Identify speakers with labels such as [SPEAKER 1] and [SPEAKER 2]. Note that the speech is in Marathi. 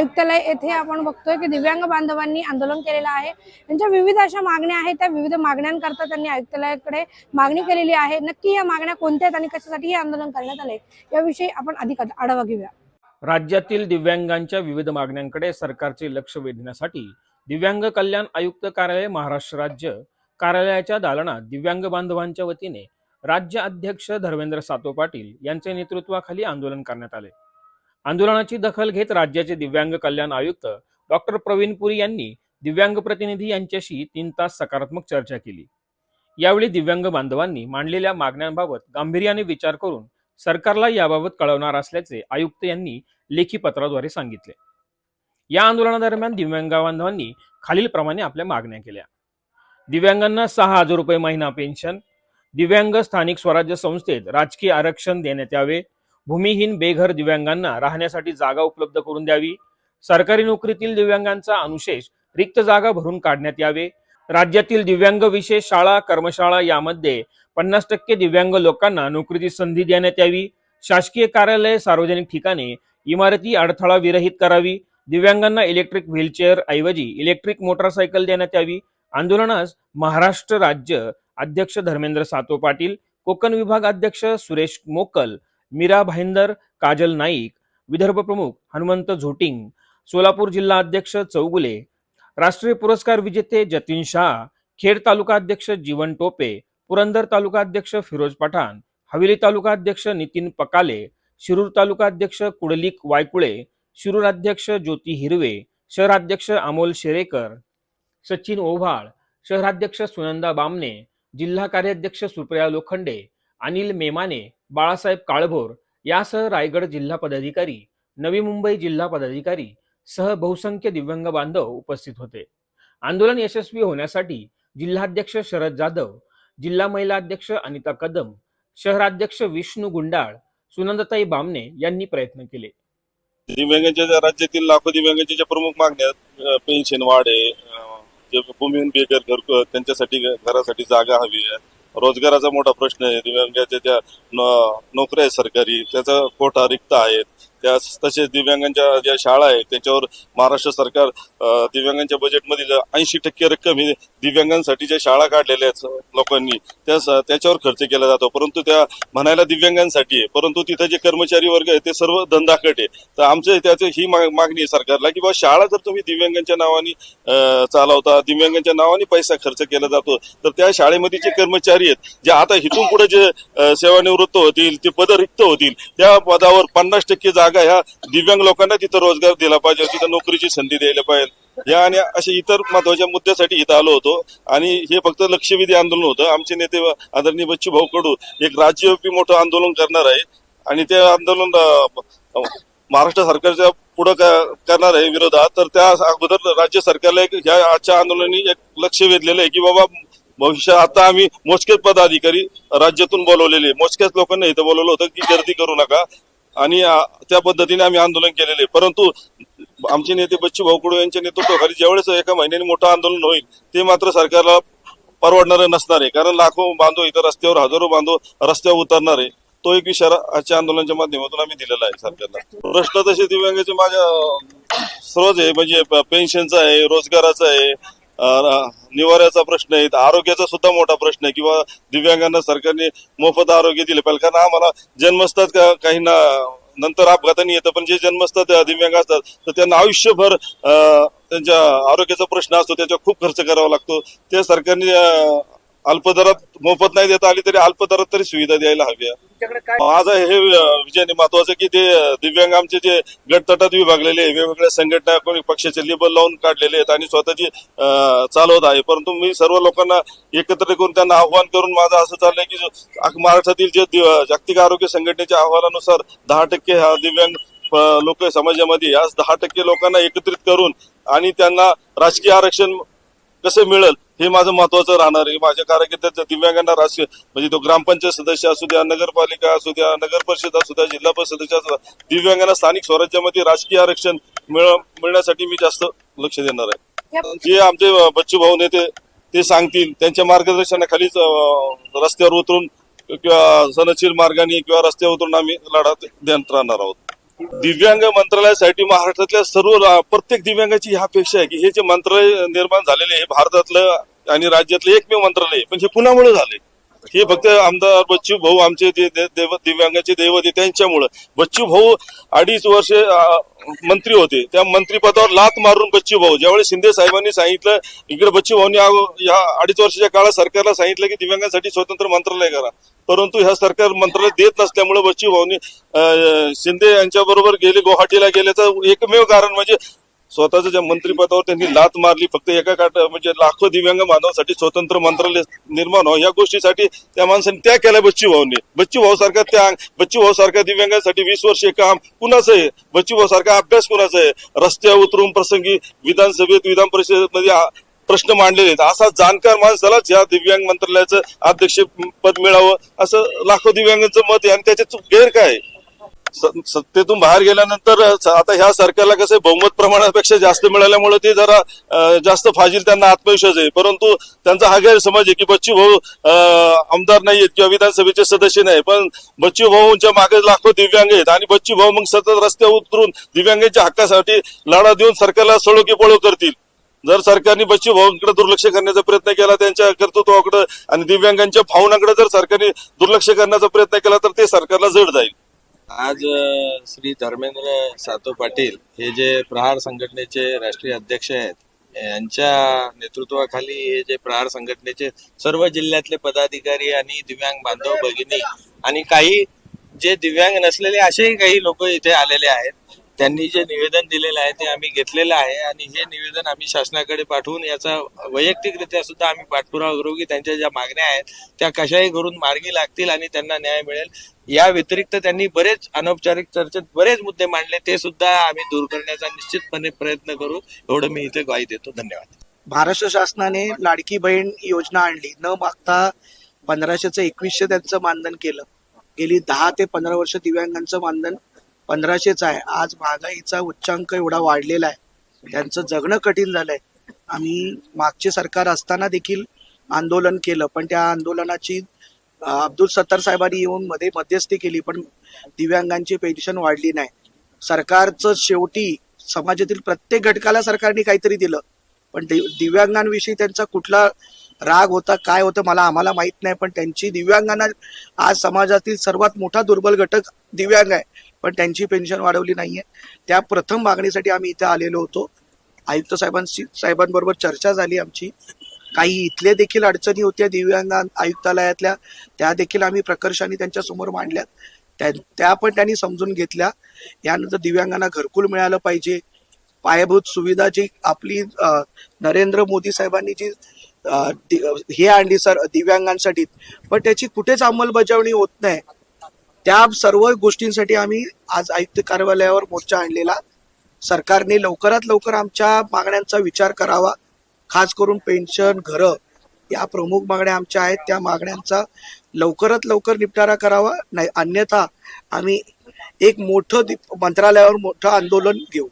[SPEAKER 1] आयुक्तालय येथे आपण बघतोय की दिव्यांग बांधवांनी आंदोलन केलेलं आहे. त्यांच्या विविध अशा मागण्या आहेत. त्या विविध मागण्यांकरता त्यांनी आयुक्तालयाकडे मागणी केलेली आहे. नक्की या मागण्या कोणत्या आहेत आणि कशासाठी हे आंदोलन करण्यात आले याविषयी आपण अधिक आढावा घेऊया.
[SPEAKER 2] राज्यातील दिव्यांगांच्या विविध मागण्यांकडे सरकारचे लक्ष वेधण्यासाठी दिव्यांग कल्याण आयुक्त कार्यालय महाराष्ट्र राज्य कार्यालयाच्या दालनात दिव्यांग बांधवांच्या वतीने राज्य अध्यक्ष धर्मेंद्र सातो पाटील यांच्या नेतृत्वाखाली आंदोलन करण्यात आले. आंदोलनाची दखल घेत राज्याचे दिव्यांग कल्याण आयुक्त डॉक्टर प्रवीण पुरी यांनी दिव्यांग प्रतिनिधी यांच्याशी तीन तास सकारात्मक चर्चा केली. यावेळी दिव्यांग बांधवांनी मांडलेल्या मागण्यांबाबत गांभीर्याने विचार करून सरकारला याबाबत कळवणार असल्याचे आयुक्त यांनी लेखी पत्राद्वारे सांगितले. या आंदोलनादरम्यान दिव्यांग बांधवांनी खालीलप्रमाणे आपल्या मागण्या केल्या. दिव्यांगांना सहा हजार रुपये महिना पेन्शन दिव्यांग स्थानिक स्वराज्य संस्थेत राजकीय आरक्षण देण्यात यावे भूमिहीन बेघर दिव्यांगांना राहण्यासाठी जागा उपलब्ध करून द्यावी. सरकारी नोकरीतील दिव्यांगांचा अनुशेष रिक्त जागा भरून काढण्यात यावे. राज्यातील दिव्यांग विशेष शाळा कर्मशाळा यामध्ये पन्नास टक्के दिव्यांग लोकांना नोकरीची संधी देण्यात यावी. शासकीय कार्यालय सार्वजनिक ठिकाणी इमारती अडथळा विरहित करावी. दिव्यांगांना इलेक्ट्रिक व्हीलचेअर ऐवजी इलेक्ट्रिक मोटारसायकल देण्यात यावी. आंदोलनास महाराष्ट्र राज्य अध्यक्ष धर्मेंद्र सातो पाटील कोकण विभाग अध्यक्ष सुरेश मोकल मीरा भाईंदर काजल नाईक विदर्भ प्रमुख हनुमंत झोटिंग सोलापूर जिल्हा अध्यक्ष चौगुले राष्ट्रीय पुरस्कार विजेते जतीन शाह खेड तालुका अध्यक्ष जीवन टोपे पुरंदर तालुका अध्यक्ष फिरोज पठाण हवेली तालुका अध्यक्ष नितीन पकाले शिरूर तालुका अध्यक्ष कुडलिक वायकुळे शिरूर अध्यक्ष ज्योती हिरवे शहराध्यक्ष अमोल शेरेकर सचिन ओव्हाळ शहराध्यक्ष सुनंदा बामणे जिल्हा कार्याध्यक्ष सुप्रिया लोखंडे अनिल मेमाने बाळासाहेब काळभोर यासह रायगड जिल्हा पदाधिकारी नवी मुंबई जिल्हा पदाधिकारी सह बहुसंख्य दिव्यांग बांधव उपस्थित होते. आंदोलन यशस्वी होण्यासाठी जिल्हाध्यक्ष शरद जाधव जिल्हा महिला अध्यक्ष अनिता कदम शहराध्यक्ष विष्णू गुंडाळ सुनंदताई बामणे यांनी प्रयत्न केले.
[SPEAKER 3] दिव्यांगांच्या राज्यातील लाखो दिव्यांगांच्या प्रमुख मागण्या पेन्शन वाढ आहे जे भूमिहीन बेघर घर त्यांच्यासाठी घरासाठी जागा हवी आहे. रोजगाराचा मोठा प्रश्न आहे. दिव्यांगाच्या ज्या नोकऱ्या आहेत सरकारी त्याचा कोटा रिक्त आहेत. त्या तसेच दिव्यांगांच्या ज्या शाळा आहेत त्याच्यावर महाराष्ट्र सरकार दिव्यांगांच्या बजेटमधील ऐंशी टक्के रक्कम ही दिव्यांगांसाठी ज्या शाळा काढलेल्या आहेत लोकांनी त्या त्याच्यावर खर्च केला जातो. परंतु त्या म्हणायला दिव्यांगांसाठी आहे परंतु तिथं जे कर्मचारी वर्ग आहे ते सर्व धंदाकट आहे. तर आमचं त्याचं ही मागणी आहे सरकारला की बाबा शाळा जर तुम्ही दिव्यांगांच्या नावाने चालवता दिव्यांगांच्या नावाने पैसा खर्च केला जातो तर त्या शाळेमध्ये जे कर्मचारी आहेत जे आता इथून पुढे जे सेवानिवृत्त होतील ते पद रिक्त होतील त्या पदावर पन्नास टक्के जागा ह्या दिव्यांग लोकांना तिथं रोजगार दिला पाहिजे तिथं नोकरीची संधी द्यायला पाहिजे. या आणि अशा इतर महत्त्वाच्या मुद्द्यासाठी इथं आलो होतो. आणि हे फक्त लक्षवेधी आंदोलन होतं. आमचे नेते आदरणीय बच्चू भाऊ कडू एक राज्यव्यापी मोठं आंदोलन करणार आहे. आणि ते आंदोलन महाराष्ट्र सरकारच्या पुढं करणार आहे विरोधात. तर त्या अगोदर राज्य सरकारला एक ह्या आजच्या आंदोलनाने एक लक्ष वेधलेलं आहे की बाबा भविष्यात आता आम्ही मोजकेच पदाधिकारी राज्यातून बोलवलेले. मोजक्याच लोकांना इथं बोलवलं होतं की गर्दी करू नका. आणि त्या पद्धतीने आम्ही आंदोलन केलेले. परंतु आमचे नेते बच्चू भाऊकडू यांच्या नेतृत्वाखाली ज्यावेळेस एका महिन्याने मोठं आंदोलन होईल ते मात्र सरकारला परवडणार नसणार आहे. कारण लाखो बांधव इथं रस्त्यावर हजारो बांधव रस्त्यावर उतरणार आहे. तो एक इशारा आजच्या आंदोलनाच्या माध्यमातून आम्ही दिलेला आहे सरकारला. प्रश्न तसे दिव्यांगाचे माझ्या सर्वच आहे. म्हणजे पेन्शनचा आहे रोजगाराचा आहे निवाऱ्याचा प्रश्न आहे आरोग्याचा सुद्धा मोठा प्रश्न आहे किंवा दिव्यांगांना सरकारने मोफत आरोग्य दिले पाहिजे. कारण आम्हाला जन्मस्थात काहींना नंतर अपघाताने येतं पण जे जन्मस्थात दिव्यांग असतात तर त्यांना आयुष्यभर त्यांच्या आरोग्याचा प्रश्न असतो त्याच्यावर खूप खर्च करावा लागतो. त्या सरकारने अं, अल्पदरात मोफत नाही देता आली तरी अल्पदरात तरी सुविधा द्यायला हव्या माझं हे विजय महत्वाचं की ते दिव्यांग आमचे जे गटतटात विभागलेले वेगवेगळ्या संघटना कोणी पक्षाचे लेबल लावून काढलेले आहेत आणि स्वतःची चालवत आहे. परंतु मी सर्व लोकांना एकत्र करून त्यांना आव्हान करून माझं असं चाललंय की महाराष्ट्रातील जे जागतिक आरोग्य संघटनेच्या अहवालानुसार दहा टक्के हा दिव्यांग लोक समाजामध्ये. या दहा टक्के लोकांना एकत्रित करून आणि त्यांना राजकीय आरक्षण कसं मिळेल हे माझं महत्वाचं राहणार आहे. माझ्या कार्यकर्त्याच्या दिव्यांगांना राजकीय म्हणजे तो ग्रामपंचायत सदस्य असू द्या नगरपालिका असू द्या नगर परिषद असू द्या जिल्हा परिषदेच्या असू द्या, दिव्यांगांना स्थानिक स्वराज्यामध्ये राजकीय आरक्षण मिळ मिळण्यासाठी मी जास्त लक्ष देणार आहे. जे आमचे बच्चू भाऊ नेते ते सांगतील. त्यांच्या मार्गदर्शनाखालीच रस्त्यावर उतरून किंवा सनशील मार्गाने किंवा रस्त्यावर उतरून आम्ही लढा देत राहणार आहोत. दिव्यांग मंत्रालयासाठी महाराष्ट्रातल्या सर्व प्रत्येक दिव्यांगाची ह्या अपेक्षा आहे की हे जे मंत्रालय निर्माण झालेले हे भारतातलं आणि राज्यातलं एकमेव मंत्रालय पण हे कुणामुळे झाले हे फक्त आमदार बच्चू भाऊ आमचे देव दिव्यांगाचे दैवत आहे त्यांच्यामुळं. बच्चू भाऊ अडीच वर्ष मंत्री होते. त्या मंत्रीपदावर लात मारून बच्चू भाऊ. ज्यावेळी शिंदे साहेबांनी सांगितलं इकडे बच्चू भाऊनी या- अडीच वर्षाच्या काळात सरकारला सांगितलं की दिव्यांगांसाठी स्वतंत्र मंत्रालय करा. परंतु ह्या सरकार मंत्रालय देत नसल्यामुळे बच्चू भाऊनी शिंदे यांच्याबरोबर गेले गुवाहाटीला गेल्याचं एकमेव कारण म्हणजे स्वतःच्या ज्या मंत्रिपदावर त्यांनी लात मारली फक्त एका काट म्हणजे लाखो दिव्यांग मानवासाठी स्वतंत्र मंत्रालय निर्माण हो या गोष्टीसाठी त्या माणसाने त्या केल्या बच्ची भाऊने. बच्ची भाऊ सारखा त्याग बच्ची भाऊ सारख्या दिव्यांगासाठी वीस वर्ष काम कुणाचं आहे? बच्ची भाऊ सारखा अभ्यास कुणाचा आहे? रस्त्यावर उतरून प्रसंगी विधानसभेत विधान परिषदेमध्ये प्रश्न मांडलेले आहेत. असा जाणकार माणसालाच या दिव्यांग मंत्रालयाचं अध्यक्ष पद मिळावं असं लाखो दिव्यांगांचं मत आहे. आणि त्याच्यात गैर काय आहे? सत्तेतून बाहेर गेल्यानंतर आता ह्या सरकारला कसं आहे, बहुमत प्रमाणापेक्षा जास्त मिळाल्यामुळे ते जरा जास्त फाजील त्यांना आत्मविश्वास आहे. परंतु त्यांचा हा गैरसमज आहे की बच्चू भाऊ आमदार आमदार नाहीयेत किंवा विधानसभेचे सदस्य नाही. पण बच्चू भाऊंच्या मागे लाखो दिव्यांग आहेत आणि बच्चू भाऊ मग सतत रस्त्यावर उतरून दिव्यांगांच्या हक्कासाठी लढा देऊन सरकारला सळो की पळो करतील. जर सरकारने बच्चू भाऊंकडे दुर्लक्ष करण्याचा प्रयत्न केला त्यांच्या कर्तृत्वाकडे आणि दिव्यांगांच्या भावनाकडे जर सरकारने दुर्लक्ष करण्याचा प्रयत्न केला तर ते सरकारला जड जाईल.
[SPEAKER 4] आज श्री धर्मेंद्र सातो पाटील हे जे प्रहार संघटनेचे राष्ट्रीय अध्यक्ष आहेत यांच्या नेतृत्वाखाली हे जे प्रहार संघटनेचे सर्व जिल्ह्यातले पदाधिकारी आणि दिव्यांग बांधव भगिनी आणि काही जे दिव्यांग नसलेले असेही काही लोक इथे आलेले आहेत. त्यांनी जे निवेदन दिलेलं आहे ते आम्ही घेतलेलं आहे आणि हे निवेदन आम्ही शासनाकडे पाठवून याचा वैयक्तिकरित्या सुद्धा आम्ही पाठपुरावा करू की त्यांच्या ज्या मागण्या आहेत त्या कशाही करून मार्गी लागतील आणि त्यांना न्याय मिळेल. या व्यतिरिक्त त्यांनी बरेच अनौपचारिक चर्चेत बरेच मुद्दे मांडले ते सुद्धा आम्ही दूर करण्याचा निश्चितपणे प्रयत्न करू. एवढं मी इथे ग्वाही देतो. धन्यवाद.
[SPEAKER 5] महाराष्ट्र शासनाने लाडकी बहीण योजना आणली. न मागता पंधराशेचं एकवीसशे त्यांचं मानधन केलं. गेली दहा ते पंधरा वर्ष दिव्यांगांचं मानधन पंधराशेच आहे. आज महागाईचा उच्चांक एवढा वाढलेला आहे. त्यांचं जगणं कठीण झालंय. आम्ही मागचे सरकार असताना देखील आंदोलन केलं पण त्या आंदोलनाची अब्दुल सत्तार साहेबांनी येऊन मध्ये मध्यस्थी केली पण दिव्यांगांची पेन्शन वाढली नाही. सरकारचं शेवटी समाजातील प्रत्येक घटकाला सरकारने काहीतरी दिलं. पण दिव्यांगांविषयी त्यांचा कुठला राग होता काय होतं मला आम्हाला माहीत नाही पण त्यांची दिव्यांगांना आज समाजातील सर्वात मोठा दुर्बल घटक दिव्यांग आहे. पण त्यांची पेन्शन वाढवली नाहीये. त्या प्रथम मागणीसाठी आम्ही इथे आलेलो होतो. आयुक्त साहेबांशी साहेबांबरोबर चर्चा झाली आमची. काही इथले देखील अडचणी होत्या दिव्यांग आयुक्तालयातल्या. त्या देखील आम्ही प्रकर्षाने त्यांच्यासमोर मांडल्यात. त्या त्या पण त्यांनी समजून घेतल्या. यानंतर दिव्यांगांना घरकुल मिळालं पाहिजे. पायाभूत सुविधा जी आपली नरेंद्र मोदी साहेबांनी जी दि- हे आणली सर दिव्यांगांसाठी. पण त्याची कुठेच अंमलबजावणी होत नाही. त्या सर्व गोष्टींसाठी आम्ही आज आयुक्त कार्यालयावर मोर्चा आणलेला. सरकारने लवकरात लवकर आमच्या मागण्यांचा विचार करावा. खास करून पेन्शन घरं या प्रमुख मागण्या आमच्या आहेत. त्या मागण्यांचा लवकरात लवकर निपटारा करावा. नाही अन्यथा आम्ही एक मोठं मंत्रालयावर मोठं आंदोलन घेऊ.